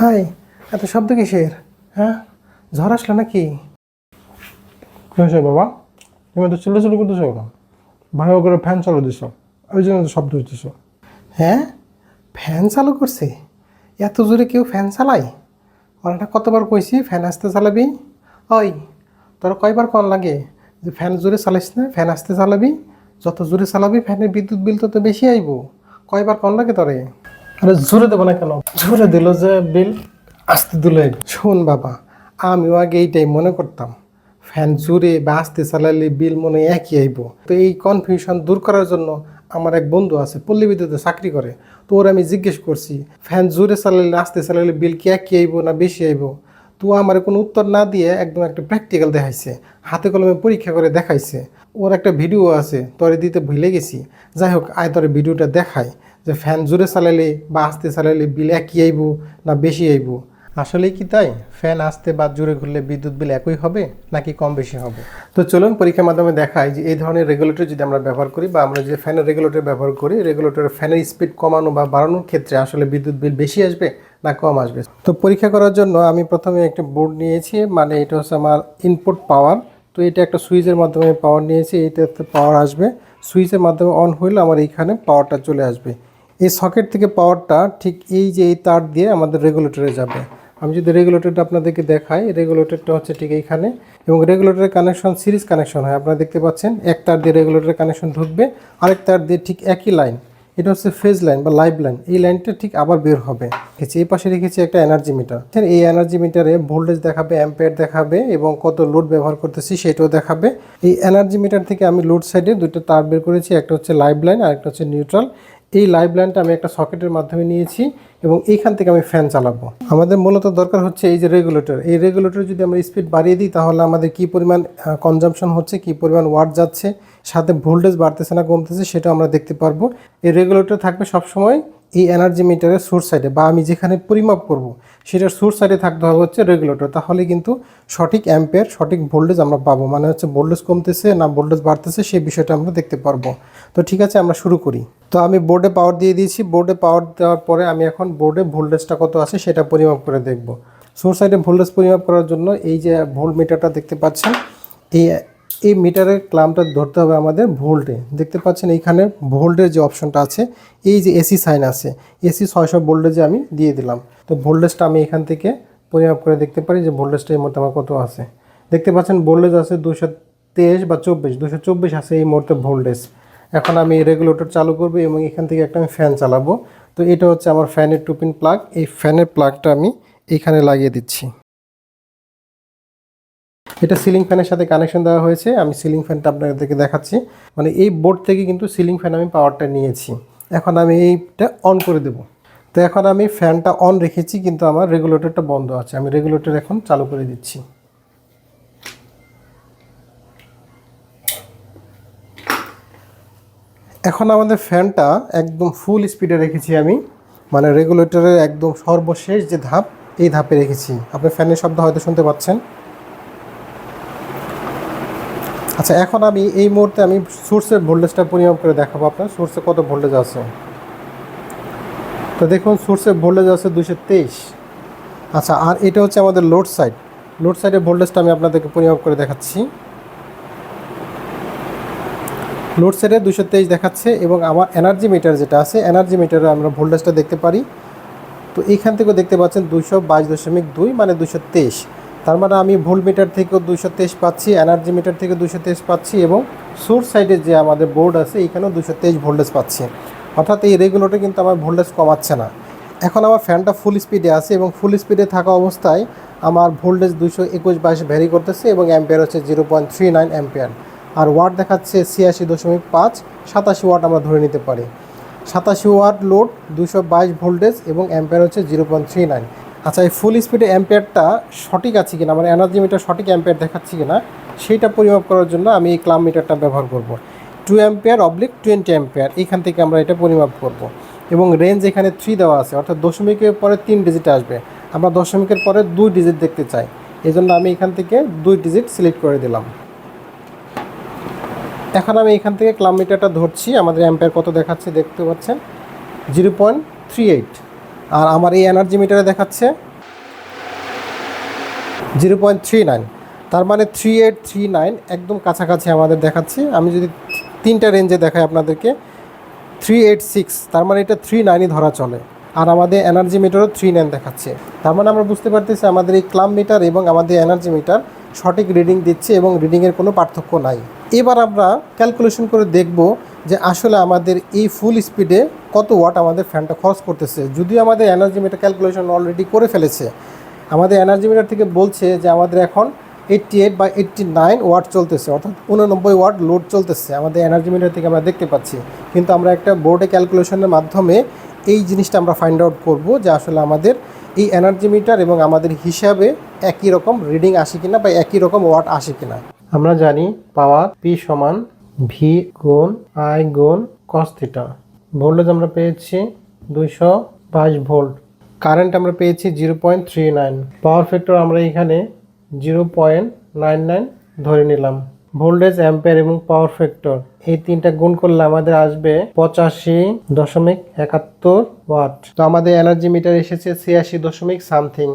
High এত শব্দ কিসের? হ্যাঁ? ঝড় আসলো নাকি? কি হয়েছে বাবা। তুমি তো চিল্লা চিল্লি করতেছো কেন ভালো করে ফ্যান চালু দিছ। ওই জন্য তো শব্দ হইতেছ। হ্যাঁ? ফ্যান চালু করছে? এত জোরে কেউ ফ্যান চালায়? ওরা কতবার কইছি ফ্যান আসতে চালাবি? ওই তোর কয়বার কল লাগে যে ফ্যান জোরে চালাইস না ফ্যান আসতে চালাবি? যত জোরে চালাবি ফ্যানের বিদ্যুৎ বিল তত বেশি আইব। কয়বার কল লাগে তোরে? আরে জোরে দেবো না কেন? জোরে দিল যে বিল, আসতে দিল শোন বাবা, আমিও আগে এইটাই মনে করতাম। ফ্যান জোরে বা আস্তে চালালে বিল মনে একই আইব। তো এই কনফিউশন দূর করার জন্য আমার এক বন্ধু আছে, পল্লী বিদ্যুতে চাকরি করে। তো ওর আমি জিজ্ঞেস করছি, ফ্যান জোরে চালালে, আস্তে চালালে বিল কি একই আইব না বেশি আইব? তো আমার কোনো উত্তর না দিয়ে একদম একটা প্র্যাকটিক্যাল দেখাইছে। হাতে কলমে পরীক্ষা করে দেখাইছে। ওর একটা ভিডিও আছে, তরে দিতে ভুলে গেছি। যাই হোক, আয় তরে ভিডিওটা দেখায় যে ফ্যান জোরে চালালে বা আস্তে চালালে বিল একই আইব না বেশি আইব? আসলে কি তাই? ফ্যান আসতে বা জোরে ঘুরলে বিদ্যুৎ বিল একই হবে নাকি কম বেশি হবে? তো চলুন পরীক্ষার মাধ্যমে দেখাই যে এই ধরনের রেগুলেটর যদি আমরা ব্যবহার করি বা আমরা যে ফ্যানের রেগুলেটর ব্যবহার করি, রেগুলেটরের ফ্যানের স্পিড কমানো বা বাড়ানোর ক্ষেত্রে আসলে বিদ্যুৎ বিল বেশি আসবে না কম আসবে? তো পরীক্ষা করার জন্য আমি প্রথমে একটা বোর্ড নিয়েছি মানে এটা হচ্ছে আমার ইনপুট পাওয়ার তো এটা একটা সুইচের মাধ্যমে পাওয়ার নিয়েছি এইটাতে পাওয়ার আসবে। সুইচের মাধ্যমে অন হইলে আমার এইখানে পাওয়ারটা চলে আসবে। এই সকেট থেকে পাওয়ারটা ঠিক এই যে এই তার দিয়ে আমাদের রেগুলেটরে যাবে। আমি যদি রেগুলেটরটা আপনাদেরকে দেখাই রেগুলেটরটা হচ্ছে ঠিক এইখানে এবং রেগুলেটরের কানেকশন সিরিজ কানেকশন হয়। আপনারা দেখতে পাচ্ছেন, এক তার দিয়ে রেগুলেটরের কানেকশন ঢুকবে, আরেক তার দিয়ে ঠিক একই লাইন এটা হচ্ছে ফেজ লাইন বা লাইভ লাইন এই লাইনটা ঠিক আবার বের হবে। রেখেছি এই পাশে রেখেছি একটা এনার্জি মিটার এই এনার্জি মিটারে ভোল্টেজ দেখাবে অ্যাম্পেয়ার দেখাবে এবং কত লোড ব্যবহার করতেছি সেটাও দেখাবে। এই এনার্জি মিটার থেকে আমি লোড সাইডে দুটো তার বের করেছি, একটা হচ্ছে লাইভ লাইন আর একটা হচ্ছে নিউট্রাল এই লাইভ লাইনটা আমি একটা সকেটের মাধ্যমে নিয়েছি এবং এইখান থেকে আমি ফ্যান চালাবো। আমাদের মূলত দরকার হচ্ছে এই যে রেগুলেটর এই রেগুলেটর যদি আমরা স্পিড বাড়িয়ে দিই, তাহলে আমাদের কি পরিমাণ কনজামশন হচ্ছে, কি পরিমাণ ওয়াট যাচ্ছে, সাথে ভোল্টেজ বাড়তেছে না, কমতেছে সেটা আমরা দেখতে পারব। এই রেগুলেটর থাকবে সবসময় এই এনার্জি মিটারের সোর্স সাইডে বা আমি যেখানে পরিমাপ করব, সেটার সোর্স সাইডে থাকতে হবে হচ্ছে রেগুলেটর তাহলে কিন্তু সঠিক অ্যাম্পেয়ার সঠিক ভোল্টেজ আমরা পাবো। মানে হচ্ছে ভোল্টেজ কমতেছে না ভোল্টেজ বাড়তেছে, সেই বিষয়টা আমরা দেখতে পারব। তো ঠিক আছে, আমরা শুরু করি। তো আমি বোর্ডে পাওয়ার দিয়ে দিয়েছি। বোর্ডে পাওয়ার দেওয়ার পরে আমি এখন বোর্ডে ভোল্টেজটা কত আছে সেটা পরিমাপ করে দেখব। সোর্স সাইডে ভোল্টেজ পরিমাপ করার জন্য এই যে ভোল্ট মিটারটা দেখতে পাচ্ছেন, এই এই মিটারের ক্লামটা ধরতে হবে আমাদের ভোল্টে। দেখতে পাচ্ছেন এইখানে ভোল্টের যে অপশনটা আছে, এই যে এসি সাইন আছে, এসি ছয়শো ভোল্টেজে আমি দিয়ে দিলাম। তো ভোল্টেজটা আমি এখান থেকে পরিমাপ করে দেখতে পারি যে ভোল্টেজটা এই মুহূর্তে আমার কত আছে। দেখতে পাচ্ছেন ভোল্টেজ আছে দুশো তেইশ বা চব্বিশ দুশো চব্বিশ আছে এই মুহূর্তে ভোল্টেজ। এখন আমি রেগুলেটর চালু করব এবং এখান থেকে একটা আমি ফ্যান চালাবো। তো এটা হচ্ছে আমার ফ্যানের টুপিন প্লাগ। এই ফ্যানের প্লাগটা আমি এইখানে লাগিয়ে দিচ্ছি। এটা সিলিং ফ্যানের সাথে কানেকশন দেওয়া হয়েছে। আমি সিলিং ফ্যানটা আপনাদেরকে দেখাচ্ছি। মানে এই বোর্ড থেকে কিন্তু সিলিং ফ্যান আমি পাওয়ারটা নিয়েছি। এখন আমি এইটা অন করে দেব। তো এখন আমি ফ্যানটা অন রেখেছি, কিন্তু আমার রেগুলেটরটা বন্ধ আছে। আমি রেগুলেটর এখন চালু করে দিচ্ছি। এখন আমাদের ফ্যানটা একদম ফুল স্পিডে রেখেছি আমি। মানে রেগুলেটরের একদম সর্বশেষ যে ধাপ, এই ধাপে রেখেছি। আপনি ফ্যানের শব্দ হয়তো শুনতে পাচ্ছেন। আচ্ছা এখন আমি এই মুহূর্তে আমি সোর্সের ভোল্টেজটা পরিমাপ করে দেখাবো আপনার। সোর্সে কত ভোল্টেজ আছে? তো দেখুন সোর্সের ভোল্টেজ আছে দুশো তেইশ। আচ্ছা আর এটা হচ্ছে আমাদের লোড সাইড লোড সাইডের ভোল্টেজটা আমি আপনাদেরকে পরিমাপ করে দেখাচ্ছি। লোড সাইডে দুশো তেইশ দেখাচ্ছে এবং আমার এনার্জি মিটার যেটা আছে এনার্জি মিটারে আমরা ভোল্টেজটা দেখতে পারি। তো এইখান থেকেও দেখতে পাচ্ছেন দুশো বাইশ দশমিক দুই মানে দুশো তেইশ। তার মানে আমি ভোল্ট মিটার থেকেও দুশো তেইশ পাচ্ছি, এনার্জি মিটার থেকে দুশো তেইশ পাচ্ছি এবং সোর্স সাইডে যে আমাদের বোর্ড আছে, এখানেও দুশো তেইশ ভোল্টেজ পাচ্ছি। অর্থাৎ এই রেগুলেটর কিন্তু আমার ভোল্টেজ কমাচ্ছে না। এখন আমার ফ্যানটা ফুল স্পিডে আছে এবং ফুল স্পিডে থাকা অবস্থায় আমার ভোল্টেজ দুশো একুশ বাইশ ভ্যারি করতেছে এবং অ্যাম্পিয়ার হচ্ছে zero point three nine ampere আর ওয়াট দেখাচ্ছে ছিয়াশি দশমিক পাঁচ, সাতাশি ওয়াট আমরা ধরে নিতে পারি। সাতাশি ওয়াট লোড দুশো বাইশ ভোল্টেজ এবং অ্যাম্পিয়ার হচ্ছে জিরো পয়েন্ট থ্রি নাইন আচ্ছা এই ফুল স্পিডে অ্যাম্পিয়ারটা সঠিক আছে কিনা? মানে এনার্জি মিটার সঠিক অ্যাম্পিয়ার দেখাচ্ছে কিনা? সেইটা পরিমাপ করার জন্য আমি এই ক্লাম মিটারটা ব্যবহার করব। Two ampere oblique twenty ampere এখান থেকে আমরা এটা পরিমাপ করব। এবং রেঞ্জ এখানে থ্রি দেওয়া আছে, অর্থাৎ দশমিকের পরে তিন ডিজিট আসবে। আমরা দশমিকের পরে দুই ডিজিট দেখতে চাই। এই জন্য আমি এখান থেকে দুই ডিজিট সিলেক্ট করে দিলাম। এখন আমি এখান থেকে ক্লাম মিটারটা ধরছি। আমাদের অ্যাম্পিয়ার কত দেখাচ্ছে দেখতে পাচ্ছেন? জিরো পয়েন্ট থ্রি এইট আর আমার এই এনার্জি মিটারে দেখাচ্ছে জিরো পয়েন্ট থ্রি নাইন তার মানে থ্রি এইট থ্রি নাইন একদম কাছাকাছি আমাদের দেখাচ্ছে। আমি যদি তিনটা রেঞ্জে দেখাই আপনাদেরকে থ্রি এইট সিক্স তার মানে এটা থ্রি নাইনই ধরা চলে। আর আমাদের এনার্জি মিটারও থ্রি নাইন দেখাচ্ছে। তার মানে আমরা বুঝতে পারতেছি আমাদের এই ক্লাম মিটার এবং আমাদের এনার্জি মিটার সঠিক রিডিং দিচ্ছে এবং রিডিংয়ের কোনো পার্থক্য নাই। এবার আমরা ক্যালকুলেশন করে দেখব যে আসলে আমাদের এই ফুল স্পিডে কত ওয়াট আমাদের ফ্যানটা খরচ করতেছে। যদিও আমাদের এনার্জি মিটার ক্যালকুলেশন অলরেডি করে ফেলেছে। আমাদের এনার্জি মিটার থেকে বলছে যে আমাদের এখন এইট্টি এইট বা এইট্টি নাইন ওয়াট চলতেছে, অর্থাৎ উননব্বই ওয়াট লোড চলতেছে আমাদের এনার্জি মিটার থেকে আমরা দেখতে পাচ্ছি। কিন্তু আমরা একটা বোর্ডে ক্যালকুলেশনের মাধ্যমে এই জিনিসটা আমরা ফাইন্ড আউট করব যে আসলে আমাদের এই এনার্জি মিটার এবং আমাদের হিসাবে একই রকম রিডিং আসে কিনা বা একই রকম ওয়াট আসে কিনা। আমরা জানি পাওয়ার পি সমান ভি গুণ আই গুণ কস থিটা ভোল্টেজ আমরা পেয়েছি দুইশো বাইশ ভোল্ট কারেন্ট আমরা পেয়েছি zero point three nine power factor আমরা এখানে জিরো পয়েন্ট নাইন নাইন ধরে নিলাম। ভোল্টেজ অ্যাম্পেয়ার এবং পাওয়ার ফ্যাক্টর এই তিনটা গুণ করলে আমাদের আসবে পঁচাশি দশমিক একাত্তর ওয়াট তো আমাদের এনার্জি মিটার এসেছে ছিয়াশি দশমিক সামথিং।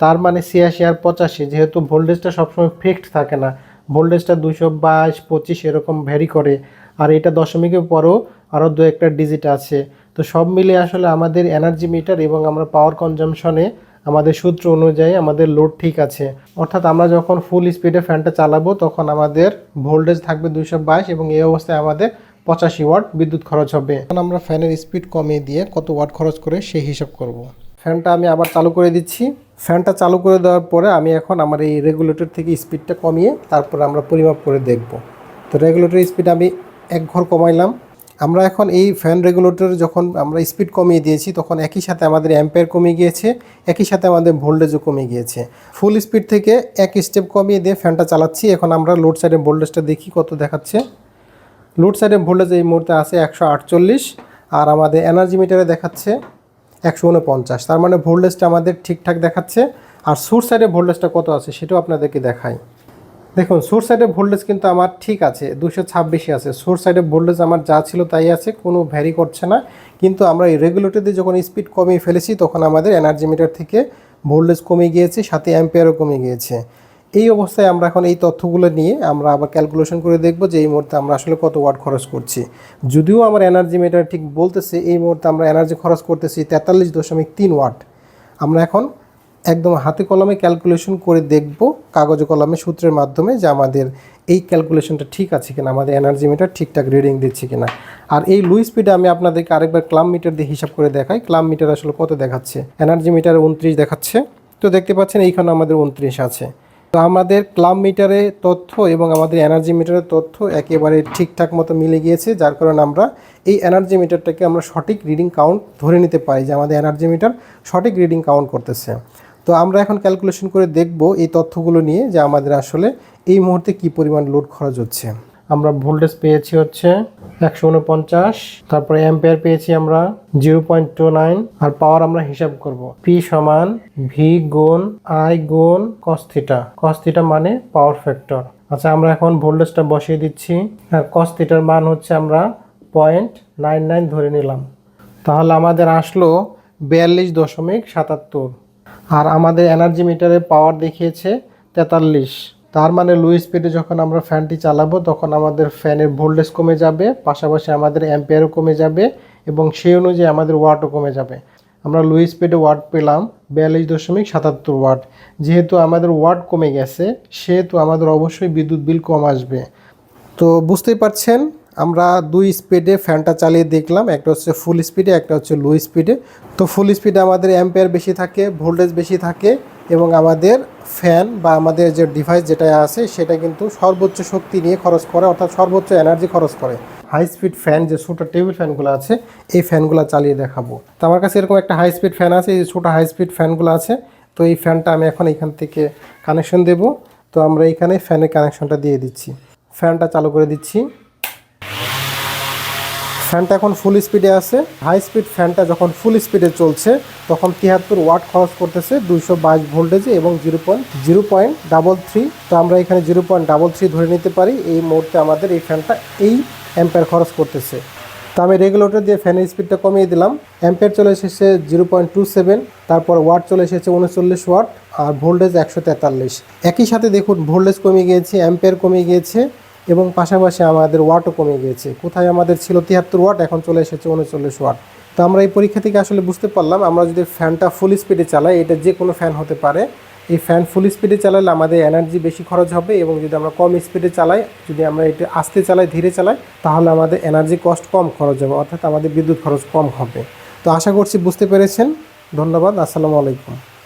তার মানে ছিয়াশি আর পঁচাশি যেহেতু ভোল্টেজটা সবসময় ফিক্সড থাকে না। ভোল্টেজটা দুশো বাইশ পঁচিশ এরকম ভ্যারি করে। আর এটা দশমিকের পরও আরও দু একটা ডিজিট আছে। তো সব মিলিয়ে আসলে আমাদের এনার্জি মিটার এবং আমরা পাওয়ার কনজামশনে আমাদের সূত্র অনুযায়ী আমাদের লোড ঠিক আছে। অর্থাৎ আমরা যখন ফুল স্পিডে ফ্যানটা চালাবো, তখন আমাদের ভোল্টেজ থাকবে দুইশো বাইশ এবং এই অবস্থায় আমাদের পঁচাশি ওয়াট বিদ্যুৎ খরচ হবে। এখন আমরা ফ্যানের স্পিড কমিয়ে দিয়ে কত ওয়াট খরচ করে সেই হিসাব করব। ফ্যানটা আমি আবার চালু করে দিচ্ছি। ফ্যানটা চালু করে দেওয়ার পরে আমি এখন আমার এই রেগুলেটর থেকে স্পিডটা কমিয়ে তারপরে আমরা পরিমাপ করে দেখব। তো রেগুলেটর স্পিড আমি এক ঘর কমাইলাম। আমরা এখন এই ফ্যান রেগুলেটর যখন আমরা স্পিড কমিয়ে দিয়েছি, তখন একই সাথে আমাদের অ্যাম্পেয়ার কমে গিয়েছে, একই সাথে আমাদের ভোল্টেজও কমে গিয়েছে। ফুল স্পিড থেকে এক স্টেপ কমিয়ে দিয়ে ফ্যানটা চালাচ্ছি। এখন আমরা লোড সাইডে ভোল্টেজটা দেখি কত দেখাচ্ছে। লোড সাইডে ভোল্টেজ এই মুহূর্তে আছে একশো আটচল্লিশ, আর আমাদের এনার্জি মিটারে দেখাচ্ছে একশো উনপঞ্চাশ। তার মানে ভোল্টেজটা আমাদের ঠিকঠাক দেখাচ্ছে। আর সোর্স সাইডে ভোল্টেজটা কত আছে, সেটাও আপনাদেরকে দেখাই। দেখুন সোর্স সাইডে ভোল্টেজ কিন্তু আমার ঠিক আছে দুশো ছাব্বিশে আছে। সোর্স সাইডে ভোল্টেজ আমার যা ছিল তাই আছে, কোনো ভ্যারি করছে না। কিন্তু আমরা এই রেগুলেটর দিয়ে যখন স্পিড কমিয়ে ফেলেছি, তখন আমাদের এনার্জি মিটার থেকে ভোল্টেজ কমে গিয়েছে, সাথে অ্যাম্পিয়ারও কমে গিয়েছে। এই অবস্থায় আমরা এখন এই তথ্যগুলো নিয়ে আমরা আবার ক্যালকুলেশন করে দেখব যে এই মুহূর্তে আমরা আসলে কত ওয়াট খরচ করছি। যদিও আমার এনার্জি মিটার ঠিক বলতেছে, এই মুহূর্তে আমরা এনার্জি খরচ করতেছি তেতাল্লিশ দশমিক তিন ওয়াট আমরা এখন একদম হাতে কলমে ক্যালকুলেশন করে দেখব, কাগজে কলমে, সূত্রের মাধ্যমে যে আমাদের এই ক্যালকুলেশনটা ঠিক আছে কিনা, আমাদের এনার্জি মিটার ঠিকঠাক রিডিং দিচ্ছে কিনা। আর এই লুই স্পিডে আমি আপনাদেরকে আরেকবার ক্লাম মিটার দিয়ে হিসাব করে দেখাই। ক্লাম মিটার আসলে কত দেখাচ্ছে? এনার্জি মিটার উনত্রিশ দেখাচ্ছে। তো দেখতে পাচ্ছেন এইখানে আমাদের উনত্রিশ আছে। তো আমাদের ক্লাম মিটারে তথ্য এবং আমাদের এনার্জি মিটারের তথ্য একেবারে ঠিকঠাক মতো মিলে গিয়েছে, যার কারণে আমরা এই এনার্জি মিটারটাকে আমরা সঠিক রিডিং কাউন্ট ধরে নিতে পারি যে আমাদের এনার্জি মিটার সঠিক রিডিং কাউন্ট করতেছে। তো আমরা এখন ক্যালকুলেশন করে দেখব এই তথ্যগুলো নিয়ে যে আমাদের আসলে এই মুহূর্তে কি পরিমাণ লোড খরচ হচ্ছে। আমরা ভোল্টেজ পেয়েছি হচ্ছে একশো উনপঞ্চাশ, তারপরে অ্যাম্পিয়ার পেয়েছি আমরা জিরো পয়েন্ট টু নাইন আর পাওয়ার আমরা হিসাব করব। পি সমান ভি গুণ আই গুণ কস্থিটা কস্থিটা মানে পাওয়ার ফ্যাক্টর আচ্ছা আমরা এখন ভোল্টেজটা বসিয়ে দিচ্ছি। আর কস্থিটার মান হচ্ছে আমরা পয়েন্ট নাইন নাইন ধরে নিলাম। তাহলে আমাদের আসলো বিয়াল্লিশ দশমিক সাতাত্তর। আর আমাদের এনার্জি মিটারে পাওয়ার দেখিয়েছে তেতাল্লিশ। তার মানে লো স্পিডে যখন আমরা ফ্যানটি চালাবো, তখন আমাদের ফ্যানের ভোল্টেজ কমে যাবে, পাশাপাশি আমাদের অ্যাম্পিয়ারও কমে যাবে এবং সেই অনুযায়ী আমাদের ওয়াটও কমে যাবে। আমরা লো স্পিডে ওয়াট পেলাম বিয়াল্লিশ দশমিক সাতাত্তর ওয়াট যেহেতু আমাদের ওয়াট কমে গেছে, সেহেতু আমাদের অবশ্যই বিদ্যুৎ বিল কম আসবে। তো বুঝতেই পারছেন আমরা দুই স্পিডে ফ্যানটা চালিয়ে দেখলাম, একটা হচ্ছে ফুল স্পিডে একটা হচ্ছে লো স্পিডে তো ফুল স্পিডে আমাদের অ্যাম্পেয়ার বেশি থাকে ভোল্টেজ বেশি থাকে এবং আমাদের ফ্যান বা আমাদের যে ডিভাইস যেটা আছে, সেটা কিন্তু সর্বোচ্চ শক্তি নিয়ে খরচ করে, অর্থাৎ সর্বোচ্চ এনার্জি খরচ করে। হাই স্পিড ফ্যান যে ছোটো টেবিল ফ্যানগুলো আছে, এই ফ্যানগুলো চালিয়ে দেখাবো। তো আমার কাছে এরকম একটা হাই স্পিড ফ্যান আছে, এই ছোটো হাই স্পিড ফ্যানগুলো আছে, তো এই ফ্যানটা আমি এখন এখান থেকে কানেকশন দেব। তো আমরা এখানে ফ্যানের কানেকশনটা দিয়ে দিচ্ছি। ফ্যানটা চালু করে দিচ্ছি। ফ্যানটা এখন ফুল স্পিডে আছে। হাই স্পিড ফ্যানটা যখন ফুল স্পিডে চলছে, তখন তিয়াত্তর ওয়াট খরচ করতেছে দুইশো বাইশ ভোল্টেজে এবং zero point zero point double three তো আমরা এখানে জিরো পয়েন্ট ডাবল থ্রি ধরে নিতে পারি। এই মুহূর্তে আমাদের এই ফ্যানটা এই অ্যাম্পেয়ার খরচ করতেছে। তো আমি রেগুলেটর দিয়ে ফ্যানের স্পিডটা কমিয়ে দিলাম। অ্যাম্পের চলে এসেছে জিরো পয়েন্ট টু সেভেন তারপর ওয়াট চলে এসেছে উনচল্লিশ ওয়াট আর ভোল্টেজ একশো তেতাল্লিশ। একই সাথে দেখুন ভোল্টেজ কমে গিয়েছে অ্যাম্পের কমে গিয়েছে। এবং পাশাপাশি আমাদের ওয়াটও কমে গিয়েছে। কোথায় আমাদের ছিল তিয়াত্তর ওয়াট, এখন চলে এসেছে উনচল্লিশ ওয়াট। তো আমরা এই পরীক্ষা থেকে আসলে বুঝতে পারলাম, আমরা যদি ফ্যানটা ফুল স্পিডে চালাই, এটা যে কোনো ফ্যান হতে পারে। এই ফ্যান ফুল স্পিডে চালালে আমাদের এনার্জি বেশি খরচ হবে এবং যদি আমরা কম স্পিডে চালাই, যদি আমরা এটা আস্তে চালাই, ধীরে চালাই, তাহলে আমাদের এনার্জি কস্ট কম খরচ হবে, অর্থাৎ আমাদের বিদ্যুৎ খরচ কম হবে। তো আশা করছি বুঝতে পেরেছেন। ধন্যবাদ, আসসালামু আলাইকুম।